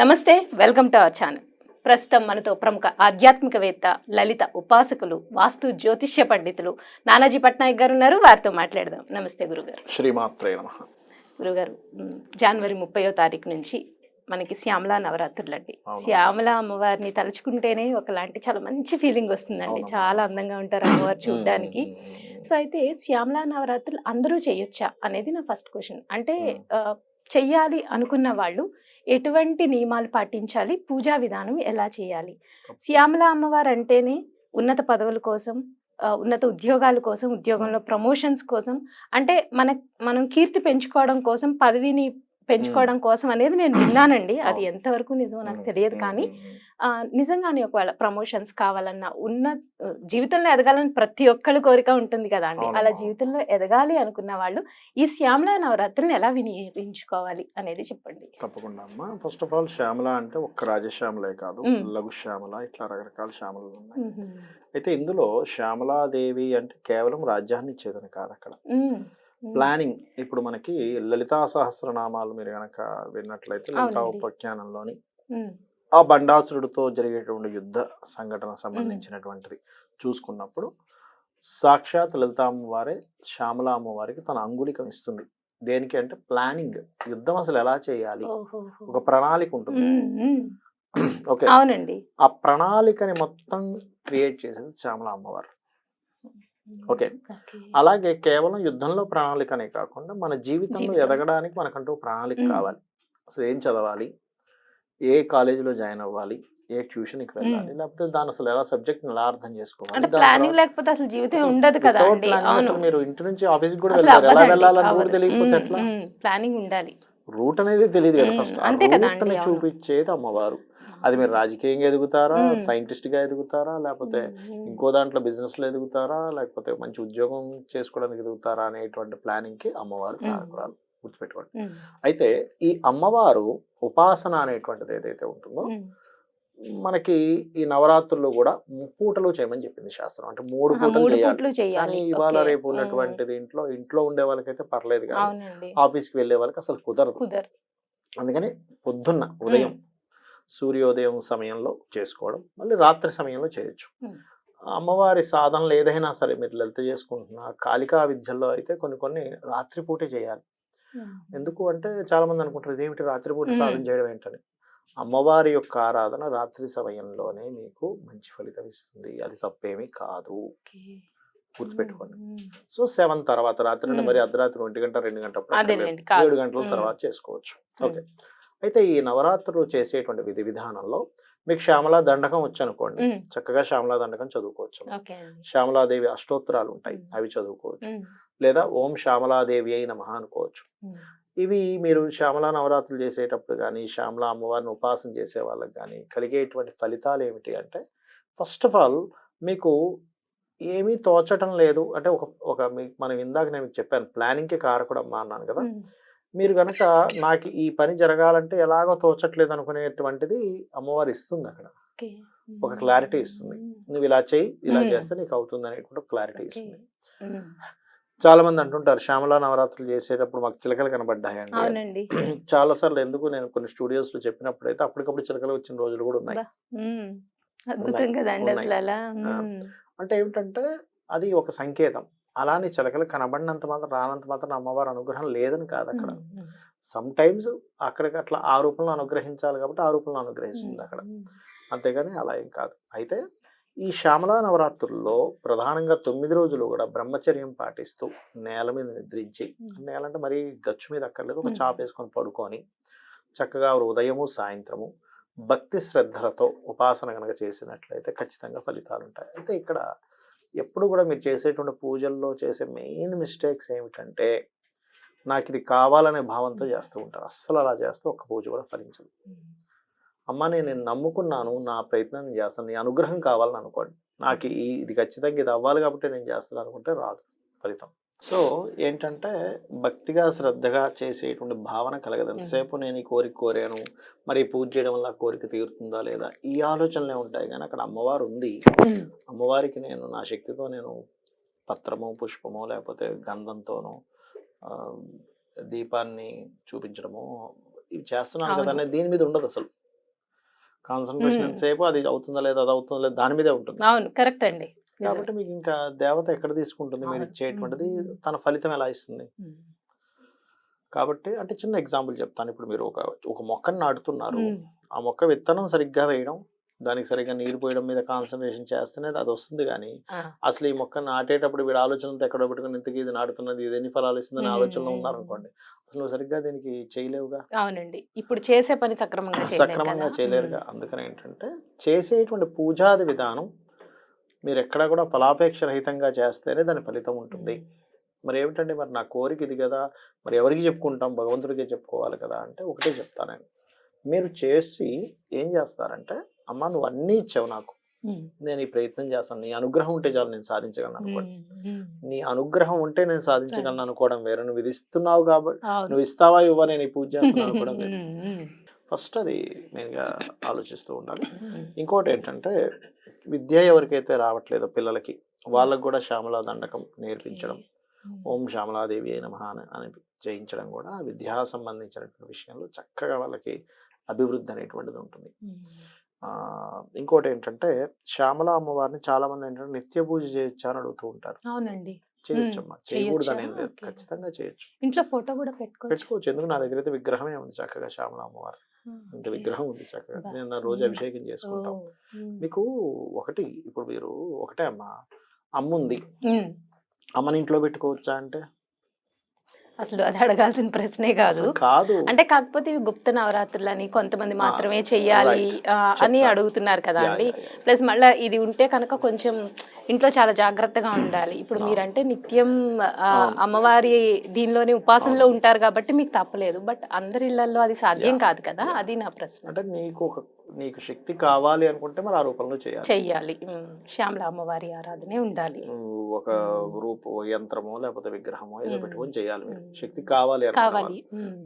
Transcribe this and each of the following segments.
నమస్తే welcome to our channel. ప్రస్తుతం మనతో ప్రముఖ ఆధ్యాత్మికవేత్త లలిత ఉపాసకులు వాస్తు జ్యోతిష్య పండితులు నానాజీ పట్నాయక్ గారు ఉన్నారు. వారితో మాట్లాడదాం. నమస్తే గురుగారు. శ్రీమాత్రే నమ. గురుగారు జనవరి ముప్పయో తారీఖు నుంచి మనకి శ్యామలా నవరాత్రులు అండి. శ్యామల అమ్మవారిని తలుచుకుంటేనే ఒకలాంటి చాలా మంచి ఫీలింగ్ వస్తుందండి. చాలా అందంగా ఉంటారు అమ్మవారు చూడడానికి. సో అయితే శ్యామలా నవరాత్రులు అందరూ చేయొచ్చా అనేది నా ఫస్ట్ క్వశ్చన్. అంటే చెయ్యాలి అనుకున్న వాళ్ళు ఎటువంటి నియమాలు పాటించాలి? పూజా విధానం ఎలా చేయాలి? శ్యామల అమ్మవారు అంటేనే ఉన్నత పదవుల కోసం ఉన్నత ఉద్యోగాల కోసం ఉద్యోగంలో ప్రమోషన్స్ కోసం అంటే మన మనం కీర్తి పెంచుకోవడం కోసం పదవిని పెంచుకోవడం కోసం అనేది నేను విన్నానండి. అది. ఎంతవరకు నిజమో నాకు తెలియదు కానీ నిజంగానే ఒకవేళ ప్రమోషన్స్ కావాలన్నా ఉన్న జీవితంలో ఎదగాలని ప్రతి ఒక్కళ్ళ కోరిక ఉంటుంది కదా అండి. అలా జీవితంలో ఎదగాలి అనుకున్న వాళ్ళు ఈ శ్యామల నవరాత్రిని ఎలా వినియోగించుకోవాలి అనేది చెప్పండి తప్పకుండా అమ్మా ఫస్ట్ ఆఫ్ ఆల్ శ్యామల అంటే ఒక్క రాజశ్యామలే కాదు. లఘు శ్యామల ఇట్లా రకరకాల శ్యామలు ఉన్నాయి. అయితే ఇందులో శ్యామలాదేవి అంటే కేవలం రాజ్యాన్ని ఇచ్చేదని కాదు అక్కడ. ప్లానింగ్ ఇప్పుడు మనకి లలితా సహస్రనామాలు మీరు గనక విన్నట్లయితే లలితా. ఉపఖ్యానంలోని. ఆ బండాసురుడితో జరిగేటువంటి యుద్ధ సంఘటన సంబంధించినటువంటిది చూసుకున్నప్పుడు సాక్షాత్ లలిత అమ్మవారే శ్యామల అమ్మవారికి తన అంగుళికం ఇస్తుంది దేనికి అంటే ప్లానింగ్ యుద్ధం అసలు ఎలా చేయాలి. ఒక ప్రణాళిక ఉంటుంది. ఓకే అవునండి ఆ ప్రణాళికని మొత్తం క్రియేట్ చేసేది శ్యామల అమ్మవారు ఓకే. అలాగే కేవలం యుద్ధంలో ప్రణాళికనే కాకుండా మన జీవితంలో జీవితం. ఎదగడానికి మనకంటూ ప్రణాళిక. కావాలి అసలు ఏం చదవాలి ఏ కాలేజీలో జాయిన్ అవ్వాలి ఏ ట్యూషన్కి వెళ్ళాలి లేకపోతే దాని అసలు ఎలా సబ్జెక్ట్ ఎలా అర్థం చేసుకోవాలి ప్లానింగ్ లేకపోతే అసలు జీవితం ఉండదు కదా అసలు మీరు ఇంటి నుంచి ఆఫీస్కి కూడా ఎలా వెళ్ళాలని రూట్ అవ్వదు. తెలియకపోతే. ఎట్లా. ప్లానింగ్ ఉండాలి రూట్ అనేది తెలియదు కదా. ఫస్ట్ రూట్ని అవును. చూపించేది అమ్మవారు అది మీరు రాజకీయంగా ఎదుగుతారా మ్మ్. సైంటిస్ట్గా ఎదుగుతారా లేకపోతే. ఇంకో దాంట్లో బిజినెస్లో ఎదుగుతారా లేకపోతే మంచి ఉద్యోగం చేసుకోవడానికి ఎదుగుతారా అనేటువంటి ప్లానింగ్కి అమ్మవారు మ్మ్. కారకురాలు గుర్తుపెట్టుకోండి. అయితే ఈ అమ్మవారు ఉపాసన అనేటువంటిది ఏదైతే ఉంటుందో. మనకి ఈ నవరాత్రులు కూడా ముప్పూటలు చేయమని చెప్పింది శాస్త్రం అంటే మూడు పూటలు చేయాలి పూట్లు ఇవాళ. రేపు. ఉన్నటువంటిది ఇంట్లో ఇంట్లో ఉండే వాళ్ళకైతే పర్లేదు కానీ ఆఫీస్కి వెళ్ళే వాళ్ళకి అసలు కుదరదు అందుకని పొద్దున్న ఉదయం సూర్యోదయం సమయంలో చేసుకోవడం మళ్ళీ రాత్రి సమయంలో చేయొచ్చు. అమ్మవారి సాధనలు ఏదైనా సరే మీరు లలిత చేసుకుంటున్నా కాళికా విద్యల్లో అయితే కొన్ని కొన్ని రాత్రిపూటే చేయాలి ఎందుకు అంటే చాలా మంది అనుకుంటారు ఇదేమిటి రాత్రిపూట. సాధన చేయడం ఏంటని అమ్మవారి యొక్క ఆరాధన రాత్రి సమయంలోనే మీకు మంచి ఫలితం ఇస్తుంది అది తప్పేమీ కాదు. గుర్తుపెట్టుకోండి. సో సెవెన్ తర్వాత రాత్రి Hmm. మరి అర్ధరాత్రి ఒంటి గంట రెండు గంట. ఏడు గంటల. తర్వాత చేసుకోవచ్చు. ఓకే అయితే ఈ నవరాత్రులు చేసేటువంటి విధి విధానంలో మీకు శ్యామలా దండకం వచ్చనుకోండి. చక్కగా శ్యామలా దండకం చదువుకోవచ్చు శ్యామలాదేవి అష్టోత్తరాలు ఉంటాయి. అవి చదువుకోవచ్చు. లేదా ఓం శ్యామలాదేవి అయి నమః అనుకోవచ్చు. ఇవి మీరు శ్యామలా నవరాత్రులు చేసేటప్పుడు కానీ శ్యామలా అమ్మవారిని ఉపాసన చేసే వాళ్ళకి కానీ కలిగేటువంటి ఫలితాలు ఏమిటి అంటే ఫస్ట్ ఆఫ్ ఆల్ మీకు ఏమీ తోచటం లేదు అంటే ఒక ఒక మీ- మనం ఇందాక నేను చెప్పాను ప్లానింగ్కి కారకుడు అమ్మా అన్నాను కదా. మీరు కనుక నాకు ఈ పని జరగాలంటే ఎలాగో తోచట్లేదు అనుకునేటువంటిది అమ్మవారు ఇస్తుంది అక్కడ. ఒక clarity ఇస్తుంది. నువ్వు ఇలా చేయి ఇలా. చేస్తే నీకు అవుతుంది అనేటువంటి క్లారిటీ. ఇస్తుంది. చాలా మంది అంటుంటారు శ్యామలా నవరాత్రులు చేసేటప్పుడు మాకు చిలకలు కనబడ్డాయండి అవునండి చాలా సార్లు ఎందుకు నేను కొన్ని స్టూడియోస్లో చెప్పినప్పుడు అయితే అప్పటికప్పుడు చిలకలు వచ్చిన రోజులు కూడా ఉన్నాయి. అద్భుతం. కదండి. అసలు అలా. అంటే ఏమిటంటే అది ఒక సంకేతం అలానే చిలకలు కనబడినంత మాత్రం రానంత మాత్రం అమ్మవారి అనుగ్రహం లేదని కాదు అక్కడ. సమ్ టైమ్స్ అక్కడికి అట్లా ఆ రూపంలో అనుగ్రహించాలి కాబట్టి ఆ రూపంలో అనుగ్రహిస్తుంది అక్కడ. అంతేగాని అలా ఏం కాదు అయితే ఈ శ్యామలా నవరాత్రుల్లో ప్రధానంగా తొమ్మిది రోజులు కూడా బ్రహ్మచర్యం పాటిస్తూ నేల మీద నిద్రించి. నేల అంటే మరీ గచ్చు మీద అక్కర్లేదు ఒక. చాప వేసుకొని పడుకొని చక్కగా ఉదయము సాయంత్రము భక్తి శ్రద్ధలతో ఉపాసన కనుక చేసినట్లయితే ఖచ్చితంగా ఫలితాలు ఉంటాయి అయితే ఇక్కడ ఎప్పుడు కూడా మీరు చేసేటువంటి పూజల్లో చేసే మెయిన్ మిస్టేక్స్ ఏమిటంటే నాకు ఇది కావాలనే భావంతో చేస్తూ ఉంటారు అస్సలు అలా చేస్తే ఒక్క పూజ కూడా ఫలించదు. అమ్మ నేను నిన్ను నమ్ముకున్నాను నా ప్రయత్నం నేను చేస్తాను నీ అనుగ్రహం కావాలని అనుకోండి. నాకు ఈ ఇది ఖచ్చితంగా ఇది అవ్వాలి కాబట్టి నేను చేస్తాను అనుకుంటే రాదు ఫలితం. సో ఏంటంటే భక్తిగా శ్రద్ధగా చేసేటువంటి భావన కలగదు. ఎంతసేపు నేను ఈ కోరిక కోరాను మరి పూజ చేయడం వల్ల కోరిక తీరుతుందా లేదా ఈ ఆలోచనలే ఉంటాయి. కానీ అక్కడ అమ్మవారు ఉంది. మ్మ్. అమ్మవారికి నేను నా శక్తితో నేను పత్రము పుష్పము లేకపోతే గంధంతోనూ దీపాన్ని చూపించడము ఇవి చేస్తున్నాను కదా దీని మీద ఉండదు అసలు. కాన్సన్ట్రేషన్. ఎంతసేపు అది అవుతుందా లేదా అది అవుతుందా లేదా దాని మీదే ఉంటుంది అవును కరెక్ట్ అండి. కాబట్టి మీకు ఇంకా దేవత ఎక్కడ తీసుకుంటుంది మీరు. ఇచ్చేటువంటిది. తన ఫలితం ఎలా ఇస్తుంది. కాబట్టి అంటే చిన్న ఎగ్జాంపుల్ చెప్తాను ఇప్పుడు మీరు ఒక ఒక మొక్కను నాటుతున్నారు. ఆ మొక్క విత్తనం సరిగ్గా వేయడం దానికి సరిగ్గా నీరు పోయడం మీద కాన్సన్ట్రేషన్ చేస్తేనే అది వస్తుంది కానీ. అసలు ఈ మొక్క నాటేటప్పుడు వీడు ఆలోచనతో ఎక్కడో పెట్టుకుని ఇంతకీ ఇది నాటుతున్నది ఇది ఎన్ని ఫలాలు ఇస్తుందని ఆలోచనలో. ఉన్నారనుకోండి అసలు నువ్వు సరిగ్గా దీనికి చేయలేవుగా అవునండి ఇప్పుడు చేసే పని సక్రమంగా సక్రమంగా. చేయలేరుగా. అందుకని ఏంటంటే చేసేటువంటి పూజాది విధానం మీరు ఎక్కడ కూడా ఫలాపేక్ష రహితంగా చేస్తేనే దాని ఫలితం ఉంటుంది మరి ఏమిటండి మరి నా కోరిక ఇది కదా మరి ఎవరికి చెప్పుకుంటాం భగవంతుడికే చెప్పుకోవాలి కదా అంటే ఒకటే చెప్తాను నేను మీరు చేసి ఏం చేస్తారంటే అమ్మ నువ్వు అన్నీ ఇచ్చావు నాకు. నేను ఈ ప్రయత్నం చేస్తాను నీ అనుగ్రహం ఉంటే చాలు నేను సాధించగలను అనుకోండి. నీ అనుగ్రహం ఉంటే నేను సాధించగలను సాధించ- అనుకోవడం వేరే నువ్వు ఇది ఇస్తున్నావు కాబట్టి. నువ్వు ఇస్తావా ఇవ్వ నేను ఈ పూజ చేస్తున్నాను అనుకోవడం వేరు. ఫస్ట్ అది మెయిన్గా ఆలోచిస్తూ ఉండాలి. ఇంకోటి ఏంటంటే విద్య ఎవరికైతే రావట్లేదో పిల్లలకి వాళ్ళకు కూడా శ్యామలా దండకం నేర్పించడం. ఓం శ్యామలాదేవి అయిన మహా అని చేయించడం కూడా విద్యా సంబంధించినటువంటి విషయంలో చక్కగా వాళ్ళకి అభివృద్ధి అనేటువంటిది ఉంటుంది ఇంకోటి ఏంటంటే శ్యామల అమ్మవారిని చాలా మంది ఏంటంటే నిత్య పూజ చేయొచ్చా అని అడుగుతూ ఉంటారు. అవునండి. చేయొచ్చమ్మా. చేయకూడదు అనేది లేదు. ఖచ్చితంగా చేయొచ్చు. ఇంట్లో ఫోటో కూడా పెట్టుకోవచ్చు. పెట్టుకోవచ్చు. ఎందుకు నా దగ్గర అయితే విగ్రహమే ఉంది చక్కగా శ్యామల అమ్మవారి. ఇంత. విగ్రహం ఉంది చక్కగా. నేను నా రోజు. అభిషేకం చేసుకుంటాం. మీకు ఒకటి ఇప్పుడు మీరు ఒకటే అమ్మా. అమ్మ ఉంది ఉమ్. అమ్మని ఇంట్లో పెట్టుకోవచ్చా అంటే? అసలు అది అడగాల్సిన ప్రశ్నే కాదు కాదు అంటే కాకపోతే ఇవి గుప్త నవరాత్రులు అని కొంతమంది మాత్రమే చెయ్యాలి అని. అడుగుతున్నారు కదా అండి. ప్లస్ మళ్ళీ ఇది ఉంటే కనుక కొంచెం ఇంట్లో చాలా జాగ్రత్తగా ఉండాలి ఇప్పుడు. మీరంటే నిత్యం. అమ్మవారి దీనిలోనే ఉపాసనలో. ఉంటారు కాబట్టి మీకు తప్పలేదు బట్ అందరి ఇళ్ళలో అది సాధ్యం కాదు కదా. అది నా ప్రశ్న అంటే నీకు ఒక నీకు శక్తి కావాలి అనుకుంటే మరి ఆ రూపంలో చేయాలి చెయ్యాలి శ్యామల అమ్మవారి ఆరాధనే ఉండాలి ఒక. రూప యంత్రమో లేకపోతే విగ్రహమో ఏదో. పెట్టుకొని చేయాలి మీరు. శక్తి కావాలి కావాలి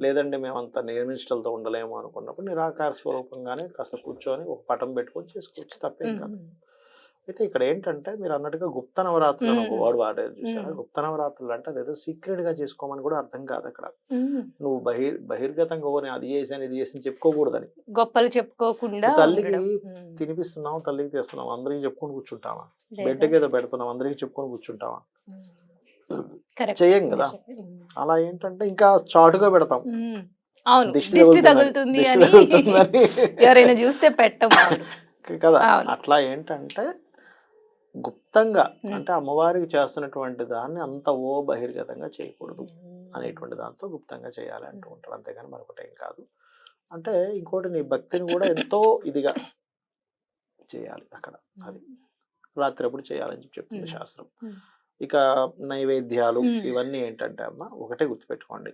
లేదండి మేము అంత నిర్మిష్టలతో ఉండలేము అనుకున్నప్పుడు నిరాకార స్వరూపంగానే కాస్త కూర్చొని ఒక పటం పెట్టుకొని చేసుకోవచ్చు తప్పేం కాదు అయితే ఇక్కడ ఏంటంటే మీరు అన్నట్టుగా గుప్త నవరాత్రులు ఒక. వర్డ్ వాడారు చూసారా. గుప్త నవరాత్రులు అంటే అదేదో సీక్రెట్గా చేసుకోమని కూడా అర్థం కాదు అక్కడ. నువ్వు బహిర్ బహిర్గతంగా నేను అది చేసాను ఇది చేసి చెప్పుకోకూడదని గొప్పలు చెప్పుకోకుండా తల్లికి ఉండడం. ఉమ్, తినిపిస్తున్నాం తల్లికి తెస్తున్నాం అందరికి చెప్పుకొని కూర్చుంటామా లేదా? బిడ్డకి ఏదో పెడుతున్నాం అందరికి చెప్పుకొని. కరెక్ట్ చెయ్యం కదా. అలా ఏంటంటే ఇంకా చాటుగా పెడతాం. అవును దిష్టి. తగులుతుంది అని. ఎవరైనా చూస్తే పెట్టం. కదా. అట్లా ఏంటంటే గుప్తంగా. అంటే అమ్మవారికి చేస్తున్నటువంటి దాన్ని అంత ఓ బహిర్గతంగా చేయకూడదు అనేటువంటి దాంతో గుప్తంగా చేయాలి అంటూ ఉంటారు అంతేగాని మరొకటి ఏం కాదు అంటే ఇంకోటి నీ భక్తిని కూడా ఎంతో ఇదిగా చేయాలి అక్కడ అది రాత్రి ఎప్పుడు చేయాలని చెప్పి చెప్తుంది. శాస్త్రం. ఇక నైవేద్యాలు. ఇవన్నీ ఏంటంటే అమ్మ ఒకటే గుర్తుపెట్టుకోండి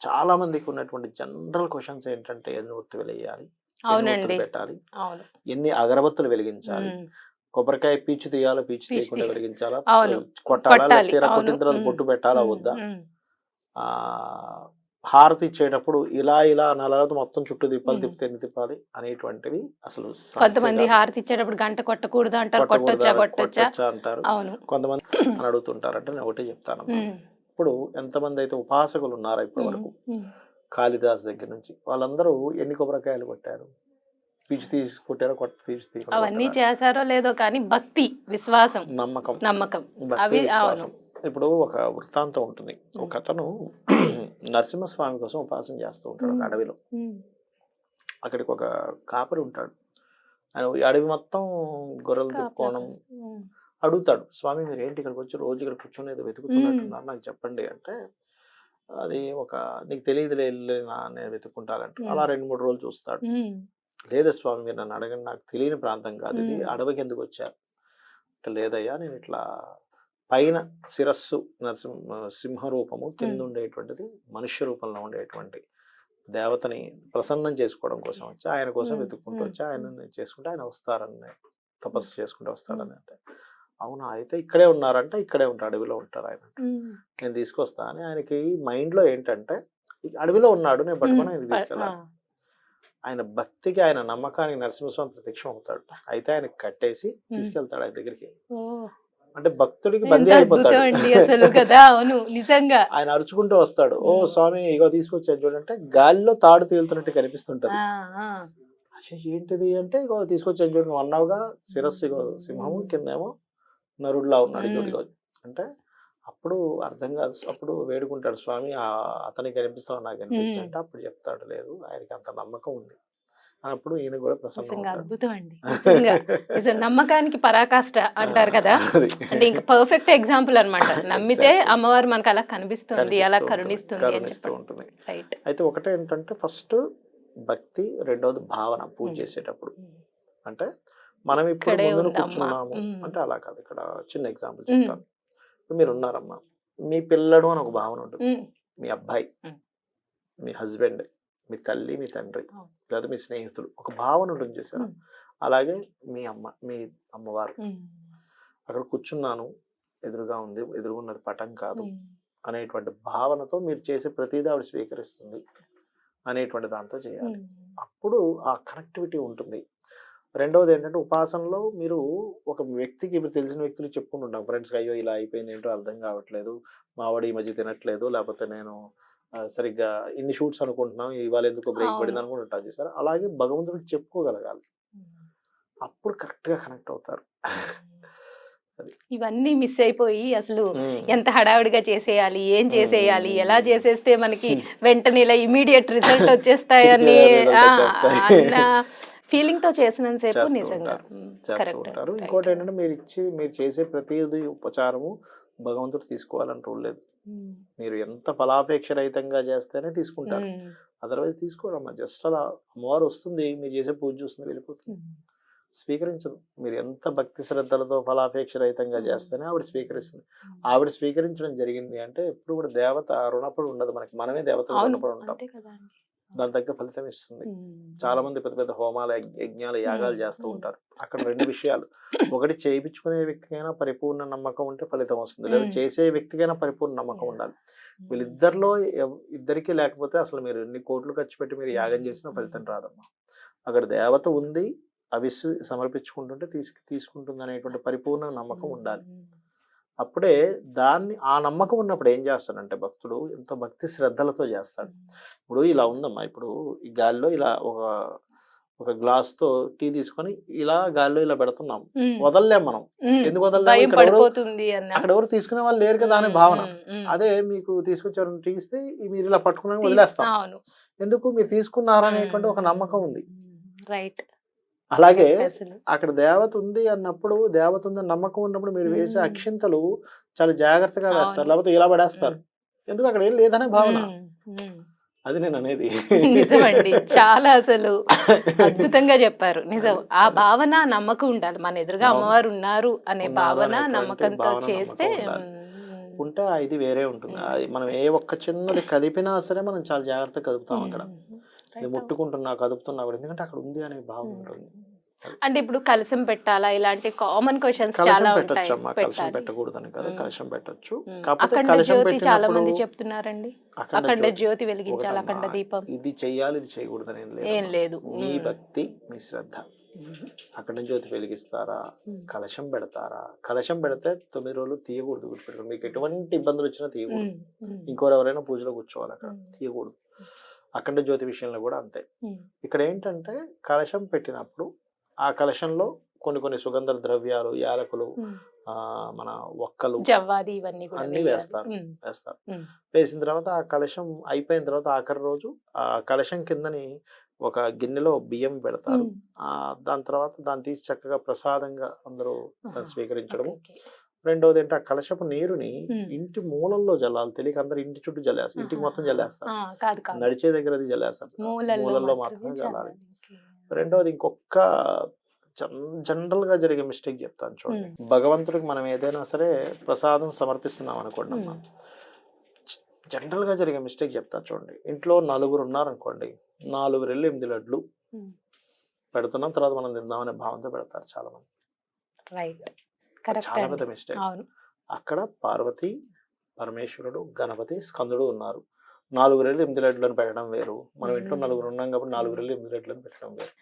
చాలా మందికి ఉన్నటువంటి జనరల్ క్వశ్చన్స్ ఏంటంటే ఎన్ని అవునండి ఒత్తులు పెట్టాలి ఎన్ని అగరబత్తులు వెలిగించాలి. కొబ్బరికాయ పీచు తీయాలా పీచు తీయకుండా. వెలిగించాలా. కొట్టాలా. కొట్టిన తర్వాత. బొట్టు పెట్టాలా. వద్దా హారతి ఇచ్చేటప్పుడు ఇలా ఇలా నలతో మొత్తం చుట్టూ తిప్పాలి. తిప్పితే ఎన్ని తిప్పాలి అనేటువంటివి అసలు కొంతమంది. హారతి ఇచ్చేటప్పుడు గంట కొట్టకూడదు అంటారు కొట్టొచ్చా కొట్టొచ్చా? అంటారు. అవును. కొంతమంది అని అడుగుతుంటారంటే నేను ఒకటే చెప్తాను. ఇప్పుడు ఎంతమంది అయితే ఉపాసకులు ఉన్నారో ఇప్పటి వరకు. కాళిదాస్ దగ్గర నుంచి వాళ్ళందరూ ఎన్ని కొబ్బరికాయలు కొట్టారు? పీచు తీసి కొట్టారో కొట్ట తీసి అవన్నీ? చేశారో లేదో కానీ భక్తి విశ్వాసం నమ్మకం. నమ్మకం. అవి ఇప్పుడు ఒక వృత్తాంతం ఉంటుంది. ఒక అతను నరసింహస్వామి కోసం ఉపాసన చేస్తూ ఉంటాడు ఒక. అడవిలో. అక్కడికి ఒక కాపరి ఉంటాడు ఆయన ఈ అడవి మొత్తం గొర్రెలు తిప్పుకోవడం. అడుగుతాడు స్వామి మీరు ఏంటి ఇక్కడికి వచ్చి రోజు ఇక్కడ కూర్చొని ఏదో వెతుకుతున్నట్టున్నారు నాకు చెప్పండి అంటే అది ఒక నీకు తెలియదులే వెళ్ళి నా- నేను వెతుక్కుంటానంట. అలా రెండు మూడు రోజులు చూస్తాడు. లేదా స్వామి మీరు నన్ను అడగండి నాకు తెలియని ప్రాంతం కాదు ఇది. అడవికి ఎందుకు వచ్చారు అంటే లేదయ్యా నేను ఇట్లా పైన శిరస్సు నరసింహ సింహ రూపము కింద. ఉండేటువంటిది మనుష్య రూపంలో ఉండేటువంటి దేవతని ప్రసన్నం చేసుకోవడం కోసం వచ్చి ఆయన కోసం. వెతుక్కుంటూ. వచ్చి ఆయన చేసుకుంటే ఆయన వస్తారని తపస్సు చేసుకుంటూ వస్తాడని అంటే అవునా అయితే ఇక్కడే ఉన్నారంటే ఇక్కడే ఉంటారు అడవిలో ఉంటారు ఆయన. నేను తీసుకొస్తా అని ఆయనకి మైండ్లో ఏంటంటే అడవిలో ఉన్నాడు నేను పట్టుకొని ఆయన ఆ. ఆయన భక్తికి ఆయన నమ్మకానికి నరసింహస్వామి ప్రత్యక్షం అవుతాడు అయితే ఆయన కట్టేసి తీసుకెళ్తాడు ఆయన దగ్గరికి. అంటే భక్తుడికి బందీ అయిపోతాడు. అసలు కదా అవును నిజంగా. ఆయన అరుచుకుంటూ వస్తాడు. ఓ. స్వామి ఇగో తీసుకొచ్చాను చూడంటే గాలిలో తాడు తేలుతున్నట్టు కనిపిస్తుంటది. ఏంటిది అంటే ఇగో తీసుకొచ్చాను చూడండి అన్నావుగా శిరస్సు ఇగో సింహము కిందేమో నరుడులా ఉన్నాడు. చూడు అంటే అప్పుడు అర్థం కాదు అప్పుడు వేడుకుంటాడు స్వామి అతనికి కనిపిస్తావు నాకు కనిపించి? మ్మ్. అంటే అప్పుడు చెప్తాడు లేదు ఆయనకి అంత నమ్మకం ఉంది. అన్నప్పుడు ఈయన కూడా ప్రసన్నం నిజంగా అవుతాడు. అద్భుతం అండి. నమ్మకానికి పరాకాష్ట అంటారు కదా. అంటే ఇంకా పర్ఫెక్ట్ ఎగ్జాంపుల్ అన్నమాట. నమ్మితే. అమ్మవారు మనకు అలా కనిపిస్తుంది అలా కరుణిస్తుంది కరుణిస్తూ ఉంటుంది. రైట్ అయితే ఒకటే ఏంటంటే ఫస్ట్ భక్తి రెండవది భావన పూజ మ్మ్. చేసేటప్పుడు. అంటే మనం ఇప్పుడు. కూర్చున్నాము. మ్మ్. అంటే అలా కాదు. ఇక్కడ చిన్న ఎగ్జాంపుల్. చెప్తాను. మీరు ఉన్నారమ్మా. మీ పిల్లడు అని ఒక భావన ఉంటుంది. మీ అబ్బాయి. మీ హస్బెండ్ మీ తల్లి మీ తండ్రి. లేదా మీ స్నేహితులు ఒక భావన ఉంటుంది చూసారా? మ్మ్. అలాగే మీ అమ్మ మీ అమ్మవారు. అక్కడ కూర్చున్నాను ఎదురుగా ఉంది ఎదురుగున్నది పటం కాదు అనేటువంటి భావనతో మీరు చేసే ప్రతిదీ ఆవిడ స్వీకరిస్తుంది అనేటువంటి దాంతో చేయాలి. అప్పుడు ఆ కనెక్టివిటీ ఉంటుంది. రెండవది ఏంటంటే ఉపాసనలో మీరు ఒక వ్యక్తికి ఇప్పుడు తెలిసిన వ్యక్తులు చెప్పుకుంటుంటాం ఫ్రెండ్స్కి అయ్యో ఇలా అయిపోయింది ఏంటో అర్థం కావట్లేదు మావాడు ఈ మధ్య తినట్లేదు లేకపోతే నేను సరిగ్గా ఇన్ని షూట్స్ అనుకుంటున్నాం ఇవాళ ఎందుకో బ్రేక్. పడింది అనుకుంటుంటాం చూసారు అలాగే భగవంతుడికి చెప్పుకోగలగాలి. అప్పుడు కరెక్ట్గా కనెక్ట్ అవుతారు. ఇవన్నీ మిస్ అయిపోయి అసలు. ఎంత హడావిడిగా చేసేయాలి ఏం చేసేయాలి. ఎలా చేసేస్తే మనకి. వెంటనే ఇలా ఇమీడియట్ రిజల్ట్ వచ్చేస్తాయని ఫీలింగ్తో చేసినంతసేపు నిజంగా. ఉంటారు. ఇంకోటి ఏంటంటే మీరు ఇచ్చి మీరు చేసే ప్రతిదీ ఉపచారము భగవంతుడు తీసుకోవాలని రూల్ లేదు. మీరు ఎంత ఫలాపేక్ష రహితంగా చేస్తేనే తీసుకుంటారు. అదర్వైజ్ తీసుకోరమ్మా. జస్ట్ అలా అమ్మవారు వస్తుంది మీరు చేసే పూజ చూస్తుంది వెళ్ళిపోతుంది. స్వీకరించదు. మీరు ఎంత భక్తి శ్రద్ధలతో ఫలాపేక్ష రహితంగా. చేస్తేనే ఆవిడ స్వీకరిస్తుంది. ఆవిడ స్వీకరించడం జరిగింది అంటే ఎప్పుడు కూడా దేవత రుణపడి ఉండదు మనకి. మనమే దేవత రుణపడి ఉంటాం. దాని తగ్గ ఫలితం ఇస్తుంది. చాలా మంది పెద్ద పెద్ద హోమాలు యజ్ఞ- యజ్ఞాలు యాగాలు. చేస్తూ. ఉంటారు. అక్కడ రెండు విషయాలు. ఒకటి చేయించుకునే వ్యక్తికైనా పరిపూర్ణ నమ్మకం ఉంటే ఫలితం వస్తుంది. లేదా. చేసే వ్యక్తికైనా పరిపూర్ణ నమ్మకం. ఉండాలి. వీళ్ళిద్దరిలో ఇద్దరికి లేకపోతే అసలు మీరు ఎన్ని కోట్లు ఖర్చు పెట్టి మీరు యాగం చేసినా ఫలితం రాదమ్మా. అక్కడ దేవత ఉంది అవి సు- సమర్పించుకుంటుంటే తీసుకు తీసుకుంటుంది అనేటువంటి పరిపూర్ణ నమ్మకం ఉండాలి. అప్పుడే దాన్ని ఆ నమ్మకం ఉన్నప్పుడు ఏం చేస్తాడంటే భక్తుడు ఎంతో భక్తి శ్రద్ధలతో చేస్తాడు. ఇప్పుడు ఇలా ఉందమ్మా ఇప్పుడు ఈ గాలిలో ఇలా ఒక ఒక గ్లాస్తో టీ తీసుకొని ఇలా గాలిలో ఇలా పెడుతున్నాం. వదలలేం మనం. ఎందుకు అన్న అక్కడ ఎవరు తీసుకునే వాళ్ళు లేరు కదా అనే. భావన. అదే మీకు తీసుకొచ్చారు టీ ఇస్తే మీరు ఇలా పట్టుకుని తీస్- వదిలేస్తాం. ఎందుకు? మీరు తీసుకున్నారు అనేటువంటి ఒక నమ్మకం ఉంది. రైట్. అలాగే అక్కడ దేవత ఉంది అన్నప్పుడు దేవత ఉంది నమ్మకం ఉన్నప్పుడు మీరు వేసే. అక్షింతలు చాలా జాగ్రత్తగా వేస్తారు. లేకపోతే ఇలా పడేస్తారు. ఎందుకు అక్కడ ఏం లేదనే భావన. అది నేను అనేది. నిజమండి. చాలా అసలు అద్భుతంగా చెప్పారు. నిజం. ఆ భావన నమ్మకం ఉండాలి. మన ఎదురుగా. అమ్మవారు ఉన్నారు అనే భావన నమ్మకంతో చేస్తే. ఉంటే ఇది వేరే ఉంటుంది. అది మనం ఏ ఒక్క చిన్నది కదిపినా సరే మనం చాలా జాగ్రత్తగా కదుపుతాం అక్కడ. ముట్టుకుంటున్నా కదుపుతున్నా కూడా. ఎందుకంటే అక్కడ ఉంది అనే భావన ఉంటుంది. అంటే ఇప్పుడు కలసం పెట్టాలా? ఇలాంటి కామన్ క్వశ్చన్స్ చాలా ఉంటాయి. కలశం పెట్టాలి. పెట్టకూడదని కదా. కలశం పెట్టచ్చు. కాకపోతే జ్యోతి చాలా మంది చెప్తున్నారండి. అఖండ జ్యోతి వెలిగించాలి అఖండ దీపం. ఇది చెయ్యాలి ఇది చేయకూడదని ఏం లేదు. ఏం లేదు. మీ. భక్తి మీ శ్రద్ధ. అఖండ జ్యోతి వెలిగిస్తారా. కలశం పెడతారా? కలశం పెడితే తొమ్మిది రోజులు తీయకూడదు గుర్తుపెట్టుకోండి. మీకు ఎటువంటి ఇబ్బందులు వచ్చినా తీయకూడదు. ఇంకోరు ఎవరైనా పూజలో కూర్చోవాలి అక్కడ. తీయకూడదు. అఖండ జ్యోతి విషయంలో కూడా అంతే. ఇక్కడ ఏంటంటే కలశం పెట్టినప్పుడు ఆ కలశంలో కొన్ని కొన్ని సుగంధ ద్రవ్యాలు యాలకులు మన ఒక్కలు జవ్వాది ఇవన్నీ కూడా అన్నీ. వేస్తారు. వేస్తారు. వేసిన తర్వాత ఆ కలశం అయిపోయిన తర్వాత ఆఖరి రోజు ఆ కలశం కిందని ఒక గిన్నెలో బియ్యం పెడతారు. ఆ దాని తర్వాత దాన్ని తీసి చక్కగా ప్రసాదంగా అందరూ. దాన్ని స్వీకరించడము. రెండోది ఏంటి ఆ కలశపు నీరుని. ఇంటి మూలల్లో జల్లాలి తెలియక అందరు ఇంటి చుట్టూ జల్లేస్తారు ఇంటికి. మొత్తం జల్లేస్తారు నడిచే దగ్గర అది జల్లేస్తారు మూలల్లో మాత్రమే జల్లాలి. రెండోది ఇంకొక జనరల్గా జరిగే మిస్టేక్ చెప్తాను చూడండి. భగవంతుడికి మనం ఏదైనా సరే ప్రసాదం సమర్పిస్తున్నాం అనుకోండి అమ్మా. మ్మ్. జనరల్గా జరిగే మిస్టేక్ చెప్తాను చూడండి. ఇంట్లో నలుగురు ఉన్నారనుకోండి నాలుగు రెళ్ళు ఎనిమిది లడ్లు. పెడుతున్నాం తర్వాత మనం తిందామనే భావంతో పెడతారు చాలా మంది చాలా. పెద్ద మిస్టేక్. అక్కడ పార్వతి పరమేశ్వరుడు గణపతి స్కందుడు ఉన్నారు. నాలుగు రెళ్ళు ఎనిమిది రెడ్లను పెట్టడం వేరు. మనం ఇంట్లో. నలుగురు ఉన్నాం కాబట్టి నాలుగు రెళ్ళు ఎనిమిది రెడ్లను పెట్టడం వేరు.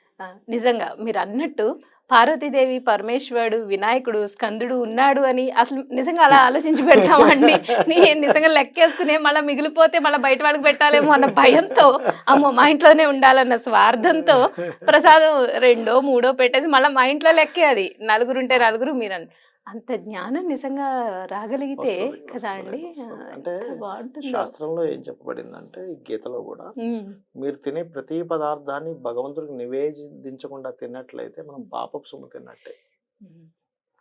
నిజంగా మీరు అన్నట్టు పార్వతీదేవి పరమేశ్వరుడు వినాయకుడు స్కందుడు ఉన్నాడు అని అసలు నిజంగా అలా ఆలోచించి పెడతామండి. నిజంగా లెక్కేసుకునే మళ్ళీ మిగిలిపోతే మళ్ళీ బయట వాడికి పెట్టాలేమో అన్న భయంతో అమ్మో మా ఇంట్లోనే ఉండాలన్న స్వార్థంతో ప్రసాదం రెండో మూడో పెట్టేసి మళ్ళీ మా ఇంట్లో లెక్కే అది. నలుగురు ఉంటే నలుగురు మీరు అంత జ్ఞానం నిజంగా రాగలిగితే వస్తది, కదా వస్తది, అండి? వస్తది. అంటే ఎంత బాగుంటుందో. శాస్త్రంలో ఏం చెప్పబడిందంటే ఈ గీతలో కూడా ఉమ్, మీరు తినే ప్రతి పదార్థాన్ని భగవంతుడికి నివేదించకుండా తిన్నట్లయితే మనం పాపపు సొమ్ము తిన్నట్టే. ఉమ్,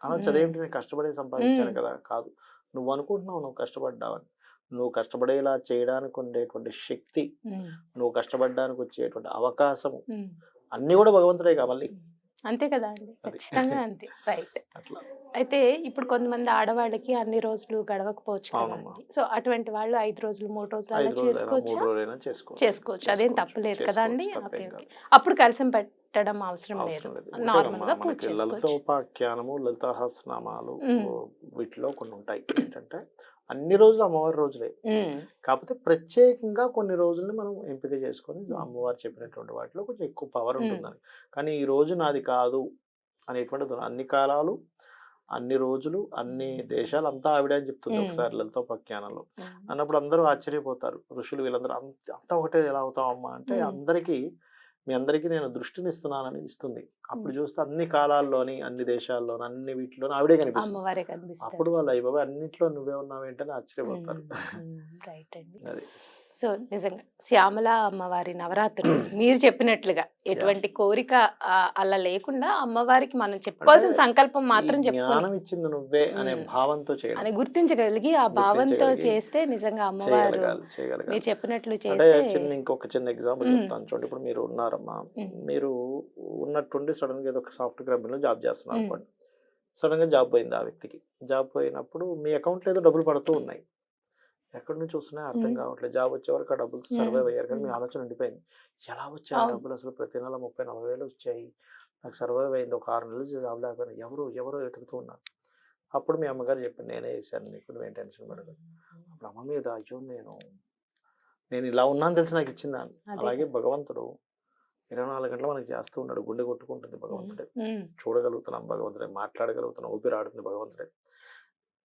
మ్మ్. అదేంటి నేను కష్టపడి సంపాదించాను మ్మ్. కదా? కాదు. నువ్వు అనుకుంటున్నావు నువ్వు కష్టపడ్డావని. నువ్వు కష్టపడేలా చేయడానికి ఉండేటువంటి శక్తి ఉమ్, నువ్వు కష్టపడడానికి వచ్చేటువంటి అవకాశము ఉమ్. అన్నీ కూడా భగవంతుడే మళ్ళీ. అంతే కదా అండి. ఖచ్చితంగా అంతే. రైట్. అయితే ఇప్పుడు కొంతమంది ఆడవాళ్ళకి అన్ని రోజులు గడవకపోవచ్చు. కదండి సో అటువంటి వాళ్ళు ఐదు రోజులు మూడు రోజులు అలా చేసుకోవచ్చా? చేసుకోవచ్చు. అదేం తప్పలేదు కదా అండి. Okay okay. అప్పుడు కలిసి పెట్టడం అవసరం లేదు. నార్మల్గా పూజ చేసుకోవచ్చు. లలితోపాఖ్యానము లలితాహస్రనామాలు మ్మ్. వీటిలో కొన్ని ఉంటాయి. ఏంటంటే అన్ని రోజులు అమ్మవారి రోజులే కాకపోతే ప్రత్యేకంగా కొన్ని రోజుల్ని మనం ఎంపిక చేసుకొని మ్మ్. అమ్మవారు చెప్పినటువంటి వాటిలో కొంచెం ఎక్కువ పవర్. ఉంటుందని కానీ ఈ రోజు నాది కాదు అనేటువంటిది ఉంది. అన్ని కాలాలు అన్ని రోజులు అన్ని దేశాలు అంతా ఆవిడే అని చెప్తుంది. ఒకసారి లలితోపాఖ్యానంలో ఉమ్, అన్నప్పుడు అందరూ ఆశ్చర్యపోతారు ఋషులు వీళ్ళందరూ అంత ఒకటే ఎలా అవుతాం అమ్మా అంటే. అందరికీ మీ అందరికీ నేను దృష్టిని ఇస్తున్నానని ఇస్తుంది. అప్పుడు. చూస్తే అన్ని కాలాల్లోని అన్ని దేశాల్లోని అన్ని వీటిలోని ఆవిడే కనిపిస్తుంది. అప్పుడు వాళ్ళు అయిపోయి అన్నింటిలో నువ్వే ఉన్నావు ఏంటని ఆశ్చర్యపోతారు అది. సో నిజంగా శ్యామల అమ్మవారి నవరాత్రులు మీరు చెప్పినట్లుగా ఎటువంటి కోరిక అలా లేకుండా అమ్మవారికి మనం చెప్పుకోవాల్సిన సంకల్పం మాత్రం జ్ఞానం ఇచ్చింది నువ్వే అనే. భావంతో చేయడం. అని గుర్తించగలిగి ఆ భావంతో చేస్తే నిజంగా అమ్మవారు మీరు చెప్పినట్లు చేస్తే చిన్న ఇంకొక చిన్న ఎగ్జాంపుల్. చెప్తాను చూడండి. ఇప్పుడు మీరు ఉన్నారమ్మా. మ్మ్. మీరు ఉన్నట్టుండి సడన్గా ఏదో ఒక సాఫ్ట్వేర్ కంపెనీలో జాబ్ చేస్తున్నారు. అనుకోండి. సడన్గా జాబ్ పోయింది ఆ వ్యక్తికి. జాబ్ పోయినప్పుడు మీ అకౌంట్లో ఏదో డబ్బులు పడుతూ ఉన్నాయి. ఎక్కడి నుంచి వస్తున్నాయో అర్థం. కావట్లేదు. జాబ్ వచ్చే వరకు ఆ డబ్బులు. సర్వైవ్ అయ్యారు కానీ మీ. ఆలోచన ఉండిపోయింది. ఎలా వచ్చాయి. డబ్బులు అసలు ప్రతి నెల ముప్పై నలభై వేలు వచ్చాయి. నాకు సర్వైవ్ అయింది. ఒక ఆరు నెలలు జాబ్ లేకపోయినా ఎవరు ఎవరో వెతుకుతూ ఉన్నారు. అప్పుడు మీ అమ్మగారు చెప్పింది నేనే చేశాను. నీకు నువ్వేం టెన్షన్ పడదు అప్పుడు అమ్మ మీద అయ్యో నేను నేను ఇలా ఉన్నాను తెలిసి నాకు ఇచ్చిందా? అలాగే భగవంతుడు ఇరవై నాలుగు గంటలు మనకి చేస్తూ ఉన్నాడు. గుండె కొట్టుకుంటుంది భగవంతుడే. చూడగలుగుతున్నాం భగవంతుడే. మాట్లాడగలుగుతున్నాం. ఊపిరి ఆడుతుంది భగవంతుడే.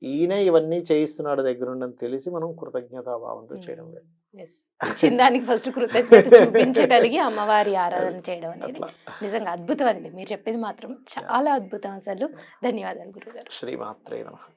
ఈయనే ఇవన్నీ చేయిస్తున్నాడు దగ్గరుండని తెలిసి మనం కృతజ్ఞతాభావంతో చేయడం లేదు. yes. ఇచ్చిన దానికి ఫస్ట్ కృతజ్ఞత చూపించగలిగి అమ్మవారి ఆరాధన చేయడం అనేది నిజంగా అద్భుతం అండి. మీరు చెప్పేది మాత్రం చాలా అద్భుతం అసలు. ధన్యవాదాలు గురుగారు. శ్రీమాత్రే నమ.